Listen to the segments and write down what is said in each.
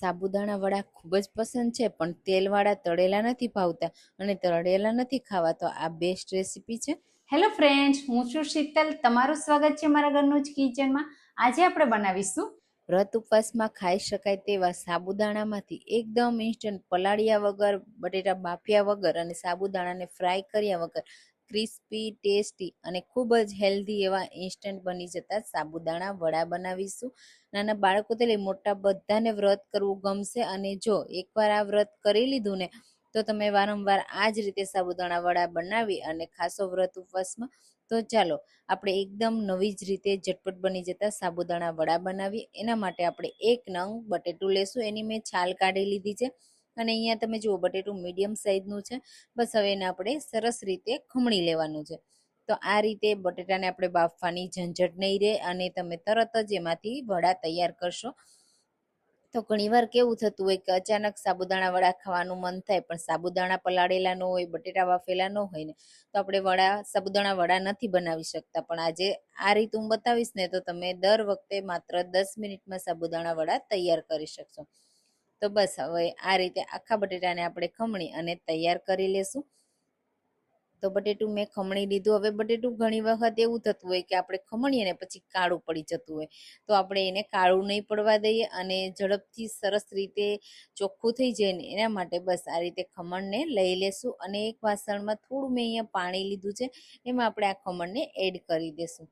સાબુદાણા વડા ખૂબ જ પસંદ છે પણ તેલવાળા તળેલા નથી ભાવતા અને તળેલા નથી ખાવા તો આ બેસ્ટ રેસીપી છે. હેલો ફ્રેન્ડ્સ હું છું શીતલ. તમારું સ્વાગત છે મારા ઘરનું જ કિચનમાં આજે આપણે બનાવીશું વ્રત ઉપવાસમાં ખાઈ શકાય તેવા સાબુદાણામાંથી એકદમ ઇન્સ્ટન્ટ પલાળ્યા વગર બટેટા બાફ્યા વગર અને સાબુદાણાને ફ્રાય કર્યા વગર ક્રિસ્પી, ટેસ્ટી અને ખૂબ જ હેલ્ધી એવા ઇન્સ્ટન્ટ બની જતા સાબુદાણા વડા બનાવીશું. નાના બાળકોથી લઈ મોટા બધાને વ્રત કરવું ગમશે અને જો એકવાર આ વ્રત કરી લીધું ને, તો તમે વારંવાર આ જ રીતે સાબુદાણા વડા બનાવી અને ખાસો વ્રત ઉપવાસમાં. તો ચાલો, આપણે એકદમ નવી જ રીતે ઝટપટ બની જતા સાબુદાણા વડા બનાવીએ એના માટે આપણે એક નંગ બટેટું લેશું. એની મેં છાલ કાઢી લીધી છે. અને અહીંયા તમે જુઓ, બટેટું મીડિયમ સાઇઝનું છે. બસ હવે એને આપણે સરસ રીતે ખમણી લેવાનું છે. તો આ રીતે બટેટાને આપણે બાફવાની ઝંઝટ નહીં રહે અને તમે તરત જ એમાંથી વડા તૈયાર કરશો. તો ઘણીવાર કેવું થતું હોય કે અચાનક સાબુદાણા વડા ખાવાનું મન થાય, પણ સાબુદાણા પલાળેલા ન હોય, બટેટા બાફેલા ન હોય ને, તો આપણે વડા સાબુદાણા વડા નથી બનાવી શકતા. પણ આજે આ રીત હું બતાવીશ ને, તો તમે દર વખતે માત્ર દસ મિનિટમાં સાબુદાણા વડા તૈયાર કરી શકશો. તો બસ હવે આ રીતે આખા બટેટાને આપણે ખમણી અને તૈયાર કરી લેશું. તો બટેટું મેં ખમણી લીધું. હવે બટેટું ઘણી વખત એવું થતું હોય કે આપણે ખમણીએ ને પછી કાળું પડી જતું હોય. તો આપણે એને કાળું નહીં પડવા દઈએ અને ઝડપથી સરસ રીતે ચોખ્ખું થઈ જાય ને એના માટે બસ આ રીતે ખમણને લઈ લેશું. અને એક વાસણમાં થોડું મેં અહીંયા પાણી લીધું છે. એમાં આપણે આ ખમણને એડ કરી દેશું.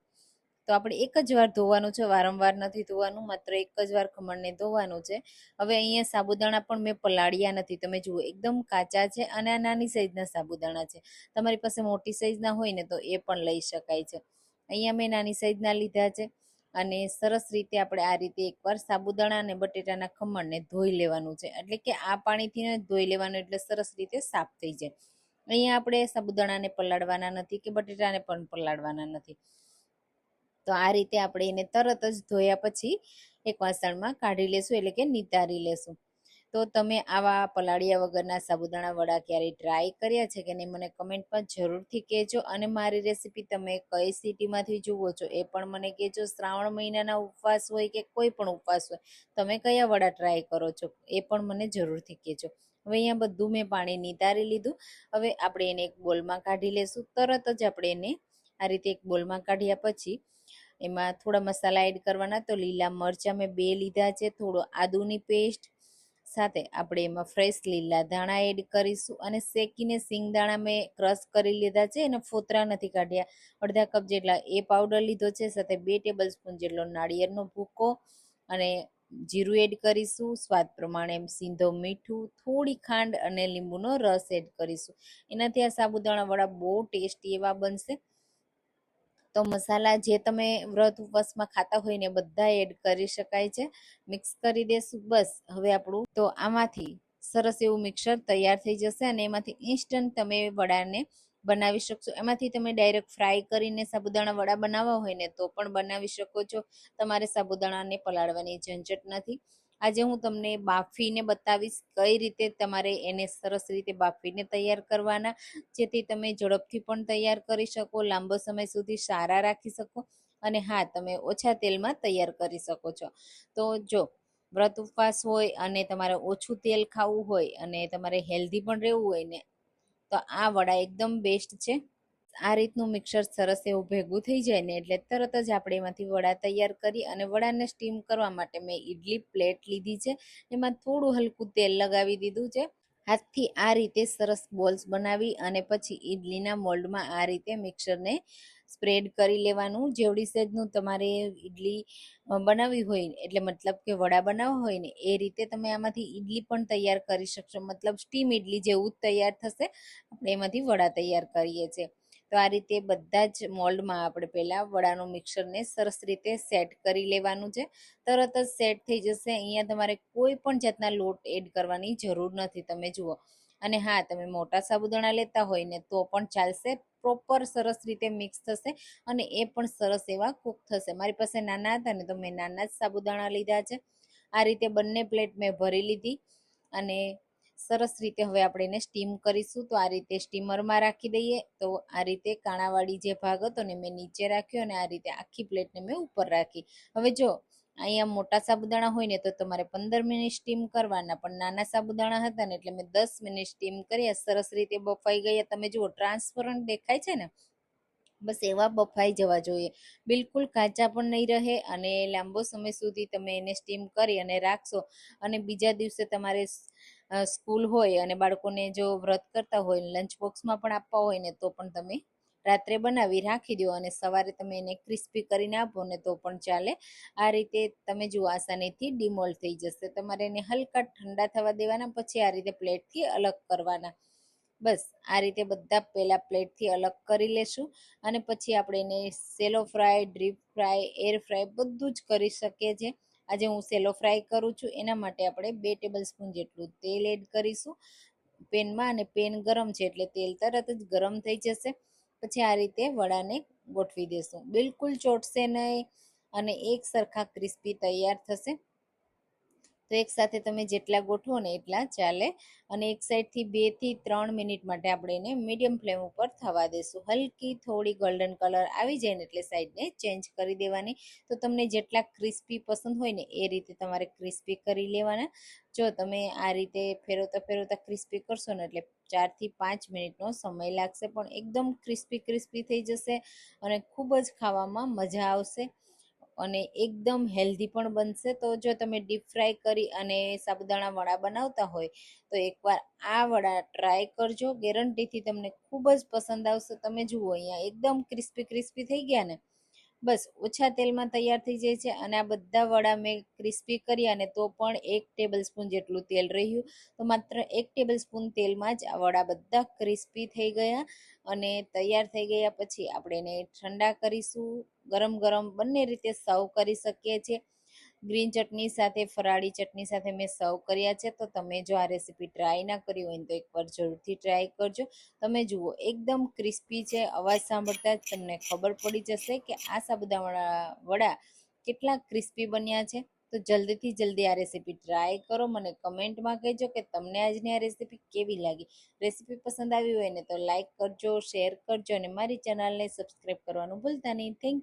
તો આપણે એક જ વાર ધોવાનું છે, વારંવાર નથી ધોવાનું, માત્ર એક જ વાર ખમણને ધોવાનું છે. હવે અહીંયા સાબુદાણા પણ મેં પલાળ્યા નથી. તમે જુઓ, એકદમ કાચા છે અને આ નાની સાઈઝના સાબુદાણા છે. તમારી પાસે મોટી સાઈઝના હોય ને તો એ પણ લઈ શકાય છે. અહીંયા મેં નાની સાઈઝના લીધા છે અને સરસ રીતે આપણે આ રીતે એકવાર સાબુદાણા અને બટેટાના ખમણને ધોઈ લેવાનું છે. એટલે કે આ પાણીથી ધોઈ લેવાનું એટલે સરસ રીતે સાફ થઈ જાય. અહીંયા આપણે સાબુદાણાને પલાળવાના નથી કે બટેટાને પણ પલાળવાના નથી. તો આ રીતે આપણે એને તરત જ ધોયા પછી એક વાસણમાં કાઢી લેશું, એટલે કે નિતારી લેશું. તો તમે આવા પલાળિયા વગરના સાબુદાણા વડા ક્યારેય ટ્રાય કર્યા છે કે નહીં, મને કમેન્ટમાં જરૂરથી કહેજો. અને મારી રેસીપી તમે કઈ સિટીમાંથી જુઓ છો એ પણ મને કહેજો. શ્રાવણ મહિનાના ઉપવાસ હોય કે કોઈ પણ ઉપવાસ હોય, તમે કયા વડા ટ્રાય કરો છો એ પણ મને જરૂરથી કહેજો. હવે અહીંયા બધું મેં પાણી નિતારી લીધું. હવે આપણે એને એક બોલમાં કાઢી લેશું. તરત જ આપણે એને આ રીતે એક બોલમાં કાઢ્યા પછી એમાં થોડા મસાલા એડ કરવાના તો લીલા મરચાં મેં બે લીધા છે, થોડો આદુની પેસ્ટ સાથે આપણે એમાં ફ્રેશ લીલા ધાણા એડ કરીશું અને શેકીને સિંગદાણા મેં ક્રશ કરી લીધા છે, એને ફોતરા નથી કાઢ્યા. અડધા કપ જેટલા એ પાવડર લીધો છે, સાથે બે ટેબલ સ્પૂન જેટલો નાળિયેરનો ભૂકો અને જીરું એડ કરીશું. સ્વાદ પ્રમાણે સીંધો મીઠું, થોડી ખાંડ અને લીંબુનો રસ એડ કરીશું. એનાથી આ સાબુદાણા વડા બહુ ટેસ્ટી એવા બનશે. તો મસાલા જે તમે વ્રત ઉપવાસમાં ખાતા હોય ને બધા એડ કરી શકાય છે. મિક્સ કરી દેશું, બસ. હવે આપણું તો આમાંથી સરસ એવું મિક્સર તૈયાર થઈ જશે અને એમાંથી ઇન્સ્ટન્ટ તમે વડાને બનાવી શકશો. એમાંથી તમે ડાયરેક્ટ ફ્રાય કરીને સાબુદાણા વડા બનાવવા હોય ને તો પણ બનાવી શકો છો. તમારે સાબુદાણાને પલાળવાની ઝંઝટ નથી. આજે હું તમને બાફીને બતાવીશ કઈ રીતે તમારે એને સરસ રીતે બાફીને તૈયાર કરવાના, જેથી તમે ઝડપથી પણ તૈયાર કરી શકો, લાંબો સમય સુધી સારા રાખી શકો અને હા, તમે ઓછા તેલમાં તૈયાર કરી શકો છો. તો જો વ્રત ઉપવાસ હોય અને તમારે ઓછું તેલ ખાવું હોય અને તમારે હેલ્ધી પણ રહેવું હોય ને, તો આ વડા એકદમ બેસ્ટ છે. આ રીતનું મિક્સર સરસ એવું ભેગું થઈ જાય ને એટલે તરત જ આપણે એમાંથી વડા તૈયાર કરી અને વડાને સ્ટીમ કરવા માટે મેં ઇડલી પ્લેટ લીધી છે. એમાં થોડું હલકું તેલ લગાવી દીધું છે. હાથથી આ રીતે સરસ બોલ્સ બનાવી અને પછી ઇડલીના મોલ્ડમાં આ રીતે મિક્સરને સ્પ્રેડ કરી લેવાનું. જેવડી સેજનું તમારે ઇડલી બનાવવી હોય એટલે મતલબ કે વડા બનાવવા હોય ને એ રીતે તમે આમાંથી ઇડલી પણ તૈયાર કરી શકશો. મતલબ સ્ટીમ ઇડલી જેવું જ તૈયાર થશે. આપણે એમાંથી વડા તૈયાર કરીએ છીએ. તો આ રીતે બધા જ મોલ્ડમાં આપણે પહેલાં વડાનું મિક્સરને સરસ રીતે સેટ કરી લેવાનું છે. તરત જ સેટ થઈ જશે. અહીંયા તમારે કોઈ પણ જાતના લોટ એડ કરવાની જરૂર નથી. તમે જુઓ. અને હા, તમે મોટા સાબુદાણા લેતા હોય ને તો પણ ચાલશે. પ્રોપર સરસ રીતે મિક્સ થશે અને એ પણ સરસ એવા કૂક થશે. મારી પાસે નાના હતા ને તો મેં નાના જ સાબુદાણા લીધા છે. આ રીતે બંને પ્લેટ મેં ભરી લીધી અને સરસ રીતે હવે આપણે એને સ્ટીમ કરીશું. તો આ રીતે સ્ટીમરમાં રાખી દઈએ. તો આ રીતે કાણાવાળી જે ભાગ હતો ને મેં નીચે રાખ્યો અને આ રીતે આખી પ્લેટને મેં ઉપર રાખી. હવે જો અહીંયા મોટા સાબુદાણા હોય ને તો તમારે પંદર મિનિટ સ્ટીમ કરવાના. પણ નાના સાબુદાણા હતા ને એટલે મેં દસ મિનિટ સ્ટીમ કર્યા સરસ રીતે બફાઈ ગયા. તમે જુઓ ટ્રાન્સપરન્ટ દેખાય છે ને? બસ એવા બફાઈ જવા જોઈએ. બિલકુલ કાચા પણ નહીં રહે અને લાંબો સમય સુધી તમે એને સ્ટીમ કરી અને રાખશો. અને બીજા દિવસે તમારે સ્કૂલ હોય અને બાળકોને જો વ્રત કરતા હોય, લંચ બોક્સમાં પણ આપવા હોય ને, તો પણ તમે રાત્રે બનાવી રાખી દો અને સવારે તમે એને ક્રિસ્પી કરીને આપો ને, તો પણ ચાલે. આ રીતે તમે જુઓ, આસાનીથી ડિમોલ થઈ જશે. તમારે એને હલકા ઠંડા થવા દેવાના, પછી આ રીતે પ્લેટથી અલગ કરવાના. બસ, આ રીતે બધા પહેલા પ્લેટથી અલગ કરી લેશું અને પછી આપણે એને shallow fry deep fry, air fry બધું જ કરી શકીએ છીએ. આજે હું સેલો ફ્રાય કરું છું, એના માટે આપણે બે ટેબલ સ્પૂન જેટલું તેલ એડ કરીશું. પેનમાં અને પેન ગરમ છે એટલે તેલ તરત જ ગરમ થઈ જશે. પછી આ રીતે વડાને ગોઠવી દેશું. બિલકુલ ચોટશે નહીં અને એક સરખા ક્રિસ્પી તૈયાર થશે. તો એક સાથે તમે જેટલા ગોઠવો ને એટલા ચાલે. અને એક સાઈડથી બેથી ત્રણ મિનિટ માટે આપણે એને મીડિયમ ફ્લેમ ઉપર થવા દેશું. હલકી થોડી ગોલ્ડન કલર આવી જાય ને એટલે સાઈડને ચેન્જ કરી દેવાની. તો તમને જેટલા ક્રિસ્પી પસંદ હોય ને એ રીતે તમારે ક્રિસ્પી કરી લેવાના. જો તમે આ રીતે ફેરવતા ફેરવતા ક્રિસ્પી કરશો ને એટલે ચારથી પાંચ મિનિટનો સમય લાગશે. પણ એકદમ ક્રિસ્પી ક્રિસ્પી થઈ જશે અને ખૂબ જ ખાવામાં મજા આવશે. અને એકદમ હેલ્ધી પણ બનશે. તો જો તમે ડીપ ફ્રાય કરી અને સાબુદાણા વડા બનાવતા હોય, તો એકવાર આ વડા ટ્રાય કરજો. ગેરંટીથી તમને ખૂબ જ પસંદ આવશે. તમે જુઓ, અહીંયા એકદમ ક્રિસ્પી ક્રિસ્પી થઈ ગયા ને. બસ ઓછા તેલમાં તૈયાર થઈ જાય છે અને આ બધા વડા મેં ક્રિસ્પી કર્યા ને તો પણ એક ટેબલ સ્પૂન જેટલું તેલ રહ્યું. તો માત્ર એક ટેબલ સ્પૂન તેલમાં જ આ વડા બધા ક્રિસ્પી થઈ ગયા અને તૈયાર થઈ ગયા. પછી આપણે એને ઠંડા કરીશું. ગરમ ગરમ બંને રીતે સર્વ કરી શકીએ છીએ. ગ્રીન ચટણી સાથે, ફરાળી ચટણી સાથે મેં સર્વ કર્યા છે. તો તમે જો આ રેસીપી ટ્રાય ના કરી હોય તો એકવાર જરૂરથી ટ્રાય કરજો. તમે જુઓ, એકદમ ક્રિસ્પી છે, અવાજ સાંભળતા જ તમને ખબર પડી જશે કે આ સાબુદાણા વડા કેટલા ક્રિસ્પી બન્યા છે. તો જલ્દીથી જલ્દી આ રેસીપી ટ્રાય કરો મને કમેન્ટમાં કહેજો કે તમને આજની આ રેસીપી કેવી લાગી. રેસીપી પસંદ આવી હોય ને તો લાઇક કરજો શેર કરજો અને મારી ચેનલને સબસ્ક્રાઈબ કરવાનું ભૂલતા નહીં. થેન્ક